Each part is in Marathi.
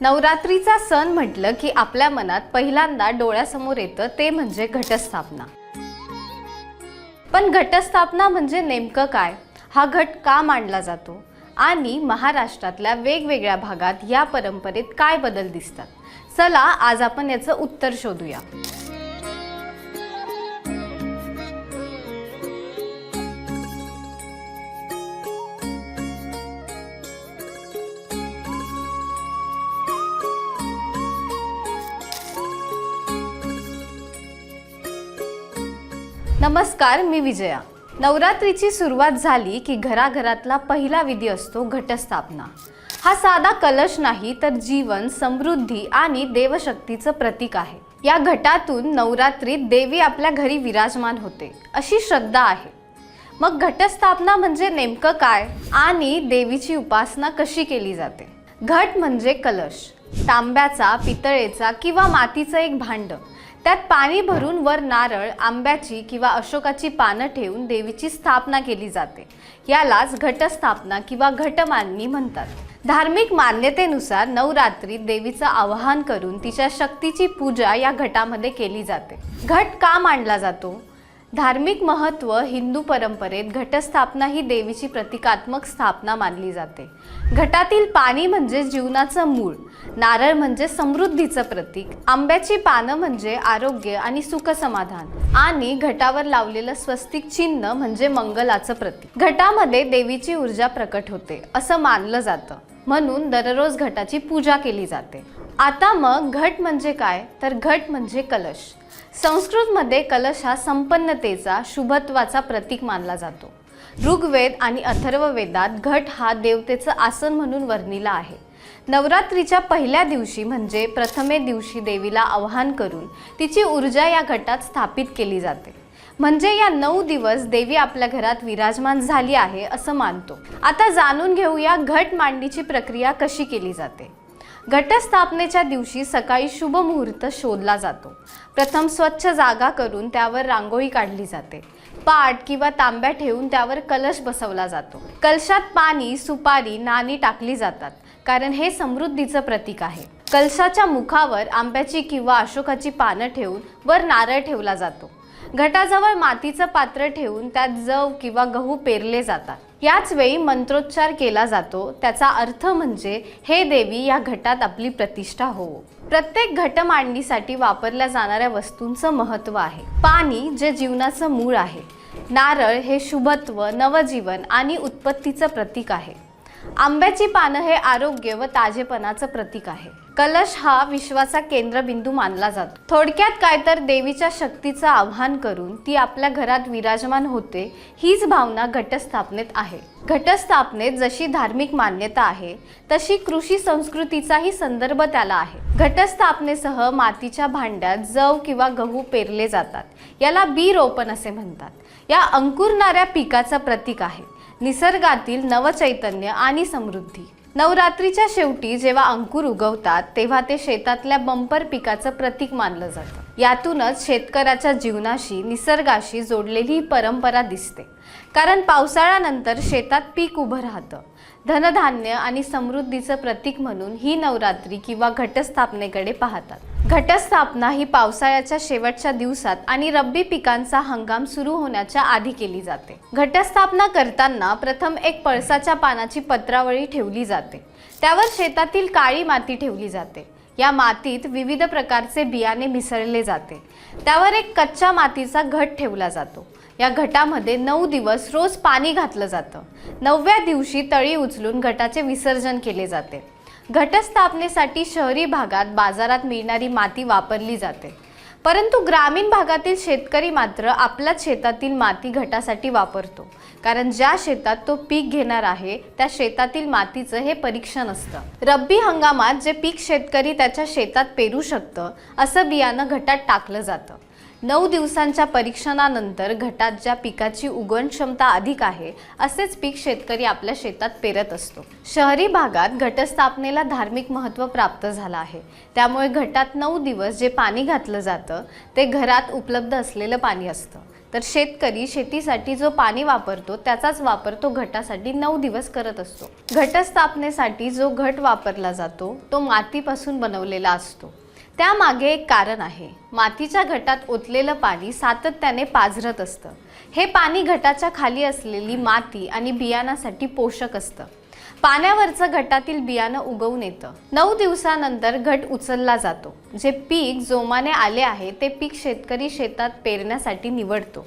नवरात्रीचा सण म्हटलं की आपल्या मनात पहिल्यांदा डोळ्यासमोर येतं ते म्हणजे घटस्थापना. पण घटस्थापना म्हणजे नेमकं काय? हा घट का मांडला जातो? आणि महाराष्ट्रातल्या वेगवेगळ्या भागात या परंपरेत काय बदल दिसतात? चला आज आपण याचं उत्तर शोधूया. नमस्कार मी विजया. नवरात्रीची सुरुवात झाली की घराघरातला पहिला विधी असतो घटस्थापना. हा साधा कलश नाही तर जीवन समृद्धी आणि देवशक्तीचं प्रतीक आहे. या घटातून नवरात्रीत देवी आपल्या घरी विराजमान होते अशी श्रद्धा आहे. मग घटस्थापना म्हणजे नेमकं काय आणि देवीची उपासना कशी केली जाते? घट म्हणजे कलश. तांब्याचा पितळेचा किंवा मातीचं एक भांड. त्यात पाणी भरून वर नारळ आंब्याची किंवा अशोकाची पानं ठेवून देवीची स्थापना केली जाते. यालाच घटस्थापना किंवा घटमांडणी म्हणतात. धार्मिक मान्यतेनुसार नवरात्रीत देवीचं आवाहन करून तिच्या शक्तीची पूजा या घटामध्ये केली जाते. घट का मांडला जातो? धार्मिक महत्त्व हिंदू परंपरेत घटस्थापना ही देवीची प्रतिकात्मक स्थापना मानली जाते. घटातील पाणी म्हणजे जीवनाचं मूळ नारळ म्हणजे समृद्धीचं प्रतीक आंब्याची पानं म्हणजे आरोग्य आणि सुखसमाधान आणि घटावर लावलेलं स्वस्तिक चिन्ह म्हणजे मंगलाचं प्रतीक. घटामध्ये देवीची ऊर्जा प्रकट होते असं मानलं जातं. म्हणून दररोज घटाची पूजा केली जाते. आता मग घट म्हणजे काय? तर घट म्हणजे कलश. संस्कृतमध्ये कलश हा संपन्नतेचा शुभत्वाचा प्रतीक मानला जातो. ऋग्वेद आणि अथर्ववेदात घट हा देवतेचं आसन म्हणून वर्णिला आहे. नवरात्रीच्या पहिल्या दिवशी म्हणजे प्रथमे दिवशी देवीला आवाहन करून तिची ऊर्जा या घटात स्थापित केली जाते. म्हणजे या नऊ दिवस देवी आपल्या घरात विराजमान झाली आहे असं मानतो. आता जाणून घेऊया घट मांडणीची प्रक्रिया कशी केली जाते. घटस्थापनेच्या दिवशी सकाळी शुभ मुहूर्त शोधला जातो. प्रथम स्वच्छ जागा करून त्यावर रांगोळी काढली जाते. पाट किंवा तांब्या ठेवून त्यावर कलश बसवला जातो. कलशात पाणी सुपारी नाणी टाकली जातात कारण हे समृद्धीचं प्रतीक आहे. कलशाच्या मुखावर आंब्याची किंवा अशोकाची पानं ठेवून वर नारळ ठेवला जातो. घटाजवळ मातीचं पात्र ठेवून त्यात जव किंवा गहू पेरले जातात. याच वेळी मंत्रोच्चार केला जातो. त्याचा अर्थ म्हणजे हे देवी या घटात आपली प्रतिष्ठा हो प्रत्येक घट मांडणीसाठी वापरल्या जाणाऱ्या वस्तूंचं महत्त्व आहे. पाणी जे जीवनाचं मूळ आहे. नारळ हे शुभत्व नवजीवन आणि उत्पत्तीचं प्रतीक आहे. आंब्याची पानं हे आरोग्य व ताजेपणाचं प्रतीक आहे. कलश हा विश्वाचा केंद्रबिंदू मानला जातो. थोडक्यात काय तर देवीच्या शक्तीचं आव्हान करून ती आपल्या घरात विराजमान होते हीच भावना घटस्थापनेत आहे. घटस्थापनेत जशी धार्मिक मान्यता आहे तशी कृषी संस्कृतीचाही संदर्भ त्याला आहे. घटस्थापनेसह मातीच्या भांड्यात जव किंवा गहू पेरले जातात. याला बी रोपण असे म्हणतात. या अंकुरणाऱ्या पिकाचं प्रतीक आहे. निसर्गातील नवचैतन्य आणि समृद्धी. नवरात्रीच्या शेवटी जेव्हा अंकुर उगवतात तेव्हा ते शेतातल्या बंपर पिकाचं प्रतीक मानलं जातं. यातूनच शेतकऱ्याच्या जीवनाशी निसर्गाशी जोडलेली ही परंपरा दिसते. कारण पावसाळ्यानंतर शेतात पीक उभं राहतं. धनधान्य आणि समृद्धीचं प्रतीक म्हणून ही नवरात्री किंवा घटस्थापनेकडे पाहतात. घटस्थापना ही पावसाळ्याच्या शेवटच्या दिवसात आणि रब्बी पिकांचा हंगाम सुरू होण्याच्या आधी केली जाते. घटस्थापना करताना प्रथम एक पळसाच्या पानाची पत्रावळी ठेवली जाते. त्यावर शेतातील काळी माती ठेवली जाते. या मातीत विविध प्रकारचे बियाणे मिसळले जाते. त्यावर एक कच्च्या मातीचा घट ठेवला जातो. या घटामध्ये नऊ दिवस रोज पाणी घातलं जातं. नवव्या दिवशी तळी उचलून घटाचे विसर्जन केले जाते. घटस्थापनेसाठी शहरी भागात बाजारात मिळणारी माती वापरली जाते. परंतु ग्रामीण भागातील शेतकरी मात्र आपल्याच शेतातील माती घटासाठी वापरतो. कारण ज्या शेतात तो पीक घेणार आहे त्या शेतातील मातीचं हे परीक्षण असतं. रब्बी हंगामात जे पीक शेतकरी त्याच्या शेतात पेरू शकतं असं बियाणं घटात टाकलं जातं. नऊ दिवसांच्या परीक्षणानंतर घटात ज्या पिकाची उगवण क्षमता अधिक आहे असेच पीक शेतकरी आपल्या शेतात पेरत असतो. शहरी भागात घटस्थापनेला धार्मिक महत्त्व प्राप्त झालं आहे. त्यामुळे घटात नऊ दिवस जे पाणी घातलं जातं ते घरात उपलब्ध असलेलं पाणी असतं. तर शेतकरी शेतीसाठी जो पाणी वापरतो त्याचाच वापर तो घटासाठी नऊ दिवस करत असतो. घटस्थापनेसाठी जो घट वापरला जातो तो मातीपासून बनवलेला असतो. त्यामागे एक कारण आहे. मातीच्या घटात ओतलेलं पाणी सातत्याने पाझरत असतं. हे पाणी घटाच्या खाली असलेली माती आणि बियाणासाठी पोषक असतं. पाण्यावरचं घटातील बियाणं उगवून येतं. नऊ दिवसानंतर घट उचलला जातो. जे पीक जोमाने आले आहे ते पीक शेतकरी शेतात पेरण्यासाठी निवडतो.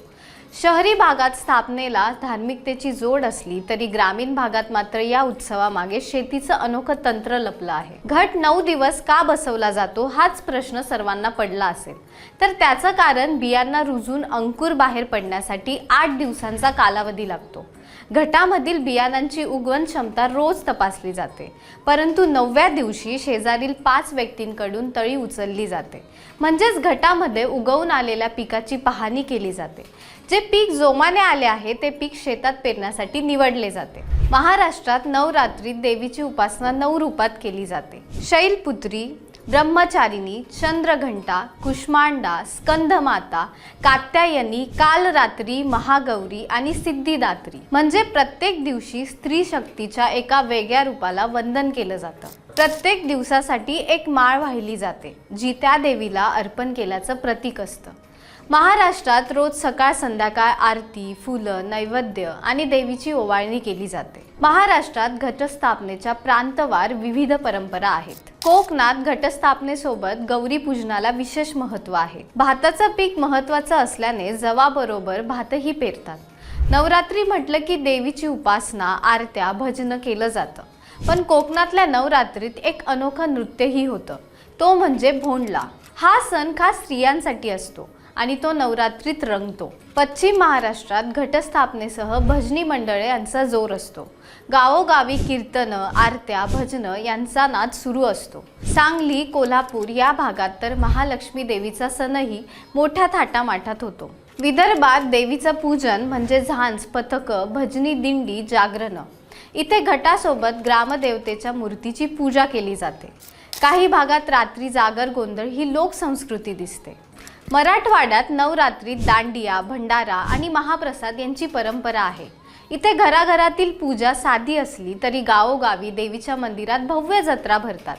शहरी भागात स्थापनेला धार्मिकतेची जोड असली तरी ग्रामीण भागात मात्र या उत्सवामागे शेतीचं अनोखं तंत्र लपलं आहे. घट नऊ दिवस का बसवला जातो हाच प्रश्न सर्वांना पडला असेल. तर त्याचं कारण बियांना रुजून अंकुर बाहेर पडण्यासाठी आठ दिवसांचा कालावधी लागतो. घटामधील बियाणांची उगवण क्षमता रोज तपासली जाते. परंतु नवव्या दिवशी शेजारील पाच व्यक्तींकडून तळी उचलली जाते. म्हणजेच घटामध्ये उगवून आलेल्या पिकाची पाहणी केली जाते. जे पीक जोमाने आले आहे ते पीक शेतात पेरण्यासाठी निवडले जाते. महाराष्ट्रात नवरात्रीत देवीची उपासना नऊ रूपात केली जाते. शैलपुत्री ब्रह्मचारिणी चंद्रघंटा कुष्मांडा स्कंदमाता कात्यायनी कालरात्री महागौरी आणि सिद्धिदात्री. म्हणजे प्रत्येक दिवशी स्त्री शक्तीच्या एका वेगळ्या रूपाला वंदन केलं जातं. प्रत्येक दिवसासाठी एक माळ वाहिली जाते जी त्या देवीला अर्पण केल्याचं प्रतीक असतं. महाराष्ट्रात रोज सकाळ संध्याकाळ आरती फुलं नैवेद्य आणि देवीची ओवाळणी केली जाते. महाराष्ट्रात घटस्थापनेच्या प्रांतवार विविध परंपरा आहेत. कोकणात घटस्थापनेसोबत गौरी पूजनाला विशेष महत्त्व आहे. भाताचं पीक महत्त्वाचं असल्याने जवाबरोबर भातही पेरतात. नवरात्री म्हटलं की देवीची उपासना आरत्या भजनं केलं जातं. पण कोकणातल्या नवरात्रीत एक अनोखं नृत्यही होतं. तो म्हणजे भोंडला. हा सण खास स्त्रियांसाठी असतो. आणि तो नवरात्रीत रंगतो. पश्चिम महाराष्ट्रात घटस्थापनेसह भजनी मंडळे यांचा जोर असतो. गावोगावी कीर्तनं आरत्या भजनं यांचा नाद सुरू असतो. सांगली कोल्हापूर या भागात तर महालक्ष्मी देवीचा सणही मोठ्या थाटामाटात होतो. विदर्भात देवीचं पूजन म्हणजे झांज पथकं भजनी दिंडी जागरणं. इथे घटासोबत ग्रामदेवतेच्या मूर्तीची पूजा केली जाते. काही भागात रात्री जागर गोंधळ ही लोकसंस्कृती दिसते. मराठवाड्यात नवरात्रीत दांडिया भंडारा आणि महाप्रसाद यांची परंपरा आहे. इथे घराघरातील पूजा साधी असली तरी गावोगावी देवीच्या मंदिरात भव्य जत्रा भरतात.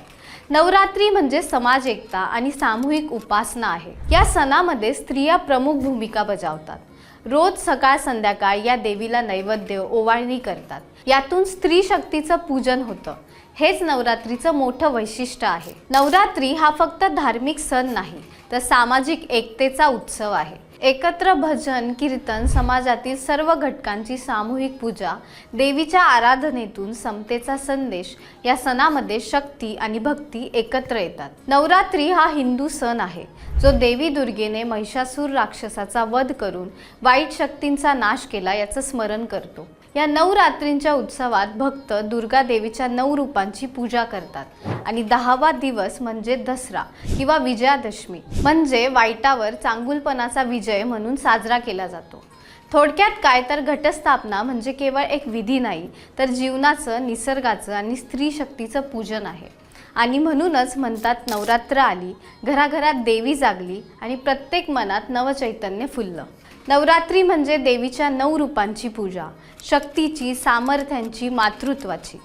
नवरात्री म्हणजे समाज एकता आणि सामूहिक उपासना आहे. या सणामध्ये स्त्रिया प्रमुख भूमिका बजावतात. रोज सकाळ संध्याकाळ या देवीला नैवेद्य ओवाळणी करतात. यातून स्त्री शक्तीचं पूजन होतं. हेच नवरात्रीचं मोठं वैशिष्ट्य आहे. नवरात्री हा फक्त धार्मिक सण नाही तर सामाजिक एकतेचा उत्सव आहे. एकत्र भजन कीर्तन समाजातील सर्व घटकांची सामूहिक पूजा देवीच्या आराधनेतून समतेचा संदेश या सणामध्ये शक्ती आणि भक्ती एकत्र येतात. नवरात्री हा हिंदू सण आहे जो देवी दुर्गेने महिषासूर राक्षसाचा वध करून वाईट शक्तींचा नाश केला याचं स्मरण करतो. या नवरात्रींच्या उत्सवात भक्त दुर्गा देवीच्या नऊ रूपांची पूजा करतात. आणि दहावा दिवस म्हणजे दसरा किंवा विजयादशमी. म्हणजे वाईटावर चांगुलपणाचा विजय म्हणून साजरा केला जातो. थोडक्यात काय तर घटस्थापना म्हणजे केवळ एक विधी नाही तर जीवनाचं निसर्गाचं आणि स्त्री शक्तीचं पूजन आहे. आणि म्हणूनच म्हणतात नवरात्र आली घराघरात देवी जागली आणि प्रत्येक मनात नवचैतन्य फुललं. नवरात्री म्हणजे देवीच्या नऊ रूपांची पूजा शक्तीची सामर्थ्यांची मातृत्वाची.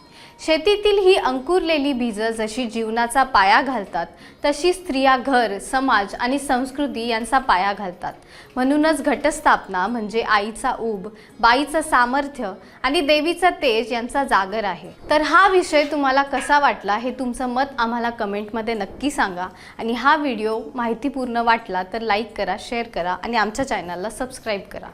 शेतीतील ही अंकुरलेली बीजं जशी जीवनाचा पाया घालतात तशी स्त्रिया घर समाज आणि संस्कृती यांचा पाया घालतात. म्हणूनच घटस्थापना म्हणजे आईचा ऊब बाईचं सामर्थ्य आणि देवीचं तेज यांचा जागर आहे. तर हा विषय तुम्हाला कसा वाटला हे तुमचं मत आम्हाला कमेंटमध्ये नक्की सांगा. आणि हा व्हिडिओ माहितीपूर्ण वाटला तर लाईक करा शेअर करा आणि आमच्या चॅनलला सबस्क्राईब करा.